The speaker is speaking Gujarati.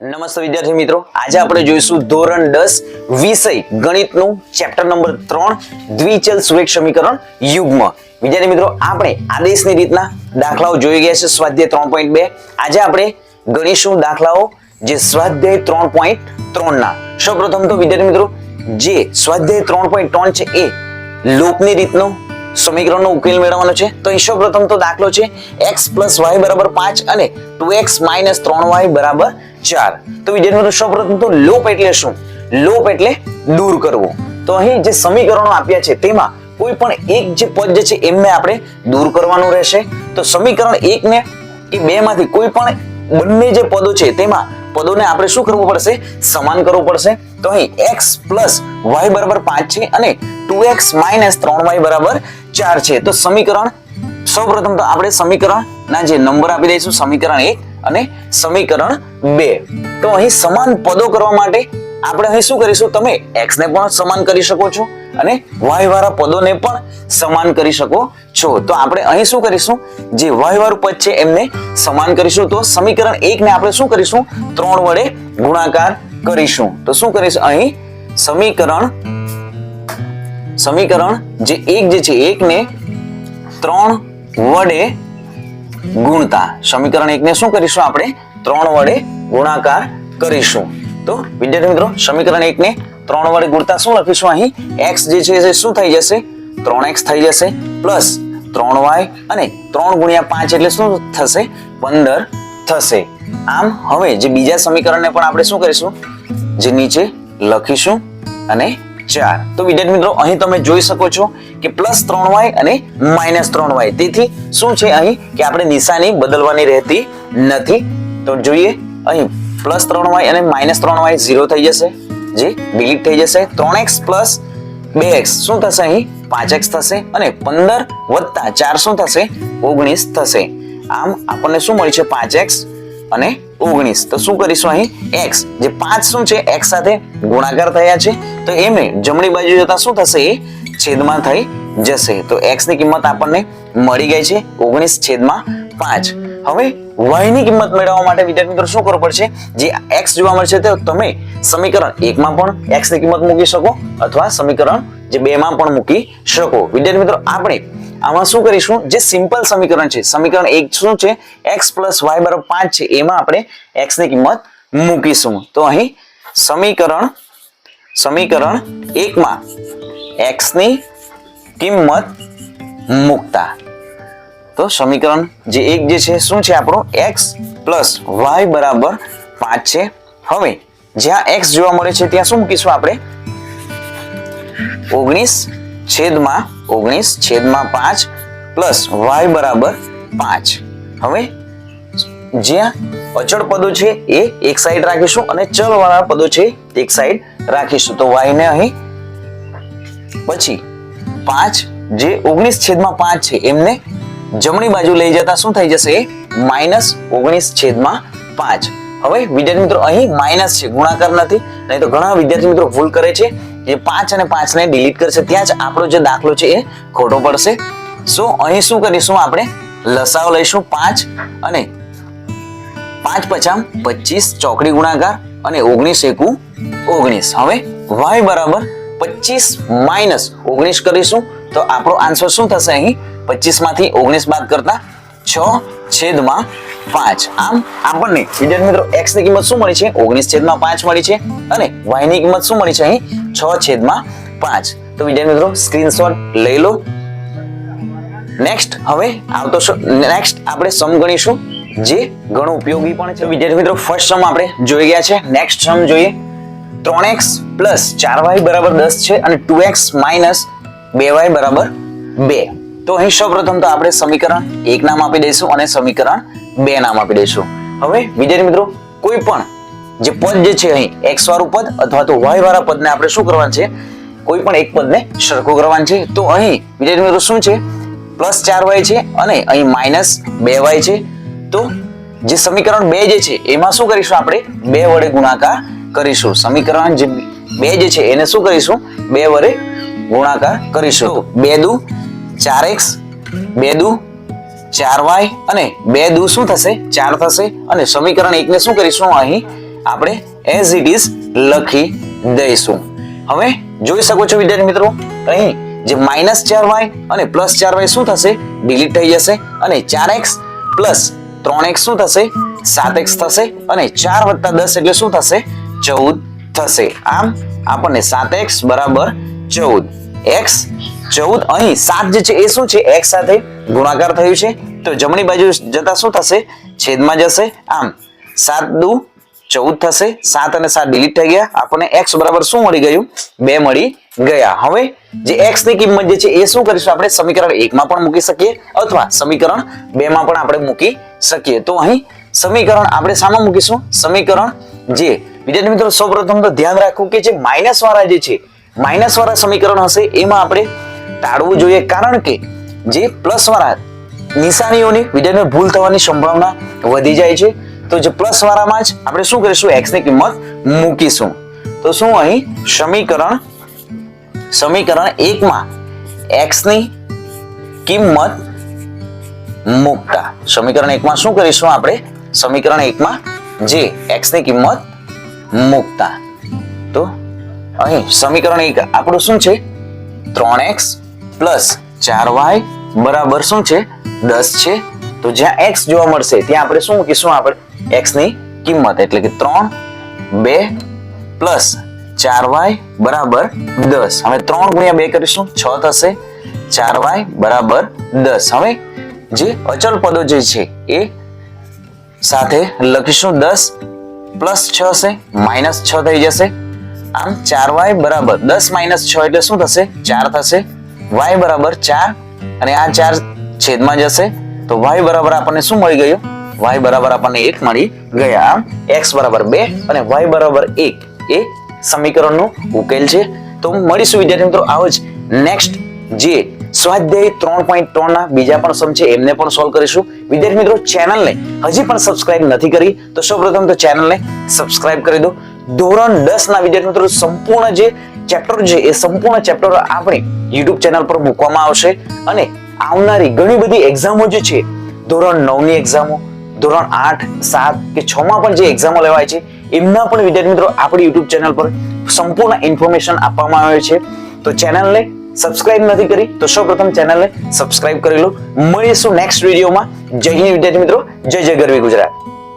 નમસ્તે વિદ્યાર્થી મિત્રો. આજે આપણે જોઈશું ધોરણ દસ વિષય ગણિતનું ચેપ્ટર નંબર ત્રણ, દ્વિચલ સુરેખ સમીકરણ યુગ્મ. વિદ્યાર્થી મિત્રો, આપણે આદેશની રીતના દાખલાઓ જોઈ ગયા છે, સ્વાધ્યાય ત્રણ પોઈન્ટ બે. આજે આપણે ગણીશું દાખલાઓ જે સ્વાધ્યાય ત્રણ પોઈન્ટ ત્રણ ના. સૌપ્રથમ તો વિદ્યાર્થી મિત્રો, જે સ્વાધ્યાય ત્રણ પોઈન્ટ ત્રણ છે, એ લોપની રીતનો સમીકરણનો ઉકેલ મેળવવાનો છે. તો અહીં સૌપ્રથમ તો દાખલો છે. x વાય બરાબર પાંચ અને ટુ એક્સ માઇનસ ત્રણ વાય બરાબર ચાર. તો વિદ્યાર્થી સૌપ્રથમ તો લોપ એટલે શું? લોપ એટલે દૂર કરવું. તો અહીં જે સમીકરણો આપ્યા છે, તેમાં કોઈ પણ એક જે પદ જે છે, એમને આપણે દૂર કરવાનું રહેશે. તો સમીકરણ એક ને કે બે માંથી કોઈ પણ બંને જે પદો છે, તેમાં પદોને આપણે શું કરવું પડશે? સમાન કરવું પડશે. તો અહીં x પ્લસ વાય બરાબર પાંચ છે અને ટુ એક્સ માઇનસ ત્રણ વાય બરાબર ચાર છે. તો સમીકરણ, સૌપ્રથમ તો આપણે સમીકરણના જે નંબર આપી દઈશું, સમીકરણ એક અને સમીકરણ બે. તો અહીં સમાન પદો કરવા માટે આપણે અહીં શું કરીશું? તમે x ને પણ સમાન કરી શકો છો અને y વાળા પદોને પણ સમાન કરી શકો છો. તો આપણે અહીં શું કરીશું? જે y વાળું પદ છે એમને સમાન કરીશું. તો સમીકરણ 1 ને આપણે શું કરીશું? ત્રણ વડે ગુણાકાર કરીશું. તો શું કરીશું? અહીં સમીકરણ સમીકરણ જે એક જે છે, એકને ત્રણ વડે ગુણતા. સમીકરણ એકને શું કરીશું આપણે? ત્રણ વડે ગુણાકાર કરીશું. તો વિદ્યાર્થી મિત્રો, સમીકરણ એકને ત્રણ વડે ગુણતા શું લખીશું અહીં? એક્સ જે છે, એ શું થઈ જશે? ત્રણ એક્સ થઈ જશે, પ્લસ ત્રણ વાય અને ત્રણ ગુણ્યા પાંચ એટલે શું થશે? પંદર થશે. આમ હવે જે બીજા સમીકરણને પણ આપણે શું કરીશું? જે નીચે લખીશું અને ચાર તો વિદ્યાર્થી મિત્રો, અહીં તમે જોઈ શકો છો કે પ્લસ ત્રણ વાય અને માઇનસ ત્રણ વાય. તેથી શું છે અહીં? કે આપણે નિશાની બદલવાની રહેતી નથી. તો જોઈએ, અહીં પ્લસ ત્રણ વાય અને માઇનસ ત્રણ વાય ઝીરો થઈ જશે. જે ડિલીટ થઈ જશે. ત્રણ એક્સ પ્લસ બે એક્સ શું થશે અહીં? પાંચ એક્સ થશે અને પંદર વત્તા ચાર શું થશે? ઓગણીસ થશે. આમ આપણને શું મળ્યું છે? પાંચ એક્સ અને ઓગણીસ. તો શું કરીશું અહીં? x જે પાંચ શું છે? x સાથે ગુણાકાર થયા છે. તો એમને જમણી બાજુ જતા શું થશે? એ છેદમાં થઈ જશે. તો x ની કિંમત આપણને મળી ગઈ છે ઓગણીસ છેદમાં પાંચ. હવે y ની કિંમત મેળવવા માટે વિદ્યાર્થી મિત્રો શું કરવું પડશે? જે x જોવા મળશે તો તમે સમીકરણ એકમાં પણ x ની કિંમત મૂકી શકો અથવા સમીકરણ જે બેમાં પણ મૂકી શકો. વિદ્યાર્થી મિત્રો, આપણે આમાં શું કરીશું? જે સિમ્પલ સમીકરણ છે, સમીકરણ એક શું છે? એક્સ પ્લસ વાય બરાબર પાંચ છે, એમાં આપણે એક્સની કિંમત મૂકીશું. તો અહીં સમીકરણ સમીકરણ એકમાં એક્સની કિંમત મૂકતા. તો સમીકરણ જે એક જે છે, શું છે આપણું? એક્સ પ્લસ વાય બરાબર પાંચ છે. હવે, જ્યાં એક્સ જોવા મળે છે, ત્યાં શું મૂકીશું આપણે? ઓગણીસ છેદમાં ઓગણીસ છેદમાં પાંચ પ્લસ વાય બરાબર પાંચ. હવે જ્યાં અચળ પદો છે એ એક સાઈડ રાખીશું અને ચલ વાળા પદો છે એક સાઈડ રાખીશું. તો વાય ને અહીં પછી પાંચ જે ઓગણીસ છેદમાં પાંચ છે એમને જમણી બાજુ લઈ જતા શું થઈ જશે? માઇનસ ઓગણીસ છેદમાં પાંચ. હવે વિદ્યાર્થી મિત્રો, અહીં માઇનસ છે, ગુણાકાર નથી. નહીં તો ઘણા વિદ્યાર્થી મિત્રો ભૂલ કરે છે. જે પાંચ અને પાંચ ને ડિલીટ કરશે. ત્યાં જ આપણો જે દાખલો છે એ ખોટો પડશે. સો અહીં શું કરીશું આપણે? લસાવ લઈશું પાંચ અને પાંચ પચામ પચીસ ચોકડી ગુણાકાર અને ઓગણીસ એકુ ઓગણીસ. હવે વાય બરાબર પચીસ માઇનસ ઓગણીસ કરીશું. તો આપણો આન્સર શું થશે અહીં? પચીસમાંથી ઓગણીસ બાદ કરતા છ છેદમાં પાંચ. આમ? આપણને વિદ્યાર્થી મિત્રો કિંમત શું મળી છે? ઓગણીસ છેદમાં પાંચ મળી છે અને ની કિંમત શું મળી છે અહીં? છ છેદમાં પાંચ. તો વિદ્યાર્થી મિત્રો સ્ક્રીનશોટ લઈ લો. નેક્સ્ટ હવે આવતો નેક્સ્ટ આપણે સમ ગણીશું, જે ઘણો ઉપયોગી પણ છે. વિદ્યાર્થી મિત્રો ફર્સ્ટ સમ આપણે જોઈ ગયા છે. નેક્સ્ટ સમ જોઈએ. ત્રણ એક્સ પ્લસ ચાર વાય બરાબર દસ છે અને ટુ એક્સ માઇનસ બે વાય બરાબર બે. તો અહીં સૌપ્રથમ તો આપણે સમીકરણ એક નામ આપી દઈશું અને સમીકરણ બે નામ આપી દઈશું. હવે, વિદ્યાર્થી મિત્રો, કોઈ પણ જે પદ જે છે અહીં એક્સ વાળું પદ અથવા તો વાય વાળા પદને આપણે શું કરવાનું છે? કોઈ પણ એક પદને સરખું કરવાનું છે. તો અહીં, વિદ્યાર્થી મિત્રો, શું છે? પ્લસ ચાર વાય છે અને અહીં માઇનસ બે વાય છે. તો જે સમીકરણ બે જે છે, એમાં શું કરીશું આપણે? બે વડે ગુણાકાર કરીશું. સમીકરણ જે બે જે છે, એને શું કરીશું? બે વડે ગુણાકાર કરીશું. બે દુ ચાર એક્સ, બે દુ, ચાર વાય અને બે દુ શું થશે? ચાર થશે. અને સમીકરણ એકને શું કરીશું અહીં? આપણે એઝ ઇટ ઇઝ લખી દઈશું. હવે જોઈ શકો છો વિદ્યાર્થી મિત્રો, અહીં જે માઇનસ ચાર વાય અને પ્લસ ચાર વાય શું થશે? ડિલીટ થઈ જશે. અને ચાર એક્સ પ્લસ ત્રણ એક્સ શું થશે? સાત એક્સ થશે. અને ચાર વત્તા દસ એટલે શું થશે? ચૌદ થશે. આમ આપણને સાત એક્સ બરાબર ચૌદ. એક્સ ચૌદ. અહીં સાત જે છે એ શું છે? એક્સ સાથે ગુણાકાર થયું છે. તો જમણી બાજુ જતા શું થશે? છેદમાં જશે. આમ, સાત દુ ચૌદ થશે. સાત અને સાત ડિલીટ થઈ ગયા. આપણને એક્સ બરાબર શું મળી ગયું? બે મળી ગયા. હવે જે એક્સની કિંમત જે છે એ શું કરીશું આપણે? સમીકરણ એકમાં પણ મૂકી શકીએ અથવા સમીકરણ બે માં પણ આપણે મૂકી શકીએ. તો અહીં સમીકરણ આપણે સામે મૂકીશું. સમીકરણ જે, વિદ્યાર્થી મિત્રો, સૌપ્રથમ તો ધ્યાન રાખવું કે જે માઇનસ વાળા જે છે માઇનસ વાળા સમીકરણ હશે, એમાં આપણે ટાળવું જોઈએ. કારણ કે જે પ્લસ વાળા નિશાનીઓની વિદ્યાર્થીને ભૂલ થવાની સંભાવના વધી જાય છે, તો જે પ્લસ વાળામાં જ આપણે શું કરીશું? એક્સની કિંમત મૂકીશું. તો શું અહીં? સમીકરણ સમીકરણ એકમાં એક્સની કિંમત મૂકતા. સમીકરણ એકમાં શું કરીશું આપણે? સમીકરણ એકમાં જે એક્સની કિંમત મૂકતા. તો અહીં સમીકરણ એક, આપણું શું છે? ત્રણ એક્સ પ્લસ ચાર વાય બરાબર શું છે? દસ છે. તો જ્યાં એક્સ જોવા મળશે, ત્યાં આપણે શું મૂકીશું આપણે? એક્સની કિંમત, એટલે કે ત્રણ, બે પ્લસ ચાર વાય બરાબર દસ. હવે ત્રણ ગુણ્યા બે કરીશું, છ થશે. ચાર વાય બરાબર દસ. હવે જે અચળ પદો જે છે, એ સાથે લખીશું દસ પ્લસ છ હશે, માઇનસ છ થઈ જશે. આમ ચાર વાય બરાબર. દસ માઇનસ છ એટલે શું થશે? ચાર થશે. વાય બરાબર ચાર અને આ ચાર છેદમાં જશે. તો વાય બરાબર આપણને શું મળી ગયું? વાય બરાબર આપણને એક મળી ગયા. આમ એક્સ બરાબર બે અને વાય બરાબર એક એ સમીકરણનો ઉકેલ છે. તો મળીશું વિદ્યાર્થી મિત્રો આવો જ નેક્સ્ટ જે સ્વાધ્યાય ત્રણ પોઈન્ટ ત્રણ ના બીજા પણ સમ છે, એમને પણ સોલ્વ કરીશું. વિદ્યાર્થી મિત્રો ચેનલને હજી પણ સબસ્ક્રાઇબ નથી કરી, તો સૌપ્રથમ તો ચેનલને સબસ્ક્રાઇબ કરી દો. ધોરણ દસ ના વિદ્યાર્થી મિત્રો, સંપૂર્ણ જે ચેપ્ટર છે, એ સંપૂર્ણ ચેપ્ટર આપણી યુટ્યુબ ચેનલ પર મૂકવામાં આવશે. અને આવનારી ઘણી બધી એક્ઝામો જે છે, ધોરણ નવની એક્ઝામો ધોરણ આઠ, સાત કે છ માં પણ જે એક્ઝામો લેવાય છે, એમના પણ વિદ્યાર્થી મિત્રો આપણી યુટ્યુબ ચેનલ પર સંપૂર્ણ ઇન્ફોર્મેશન આપવામાં આવે છે. તો ચેનલને સબસ્ક્રાઇબ નથી કરી, તો સૌપ્રથમ ચેનલને સબસ્ક્રાઇબ કરી લો. મળીશું નેક્સ્ટ વિડીયોમાં જય હિન્દ વિદ્યાર્થી મિત્રો, જય જય ગરવી ગુજરાત.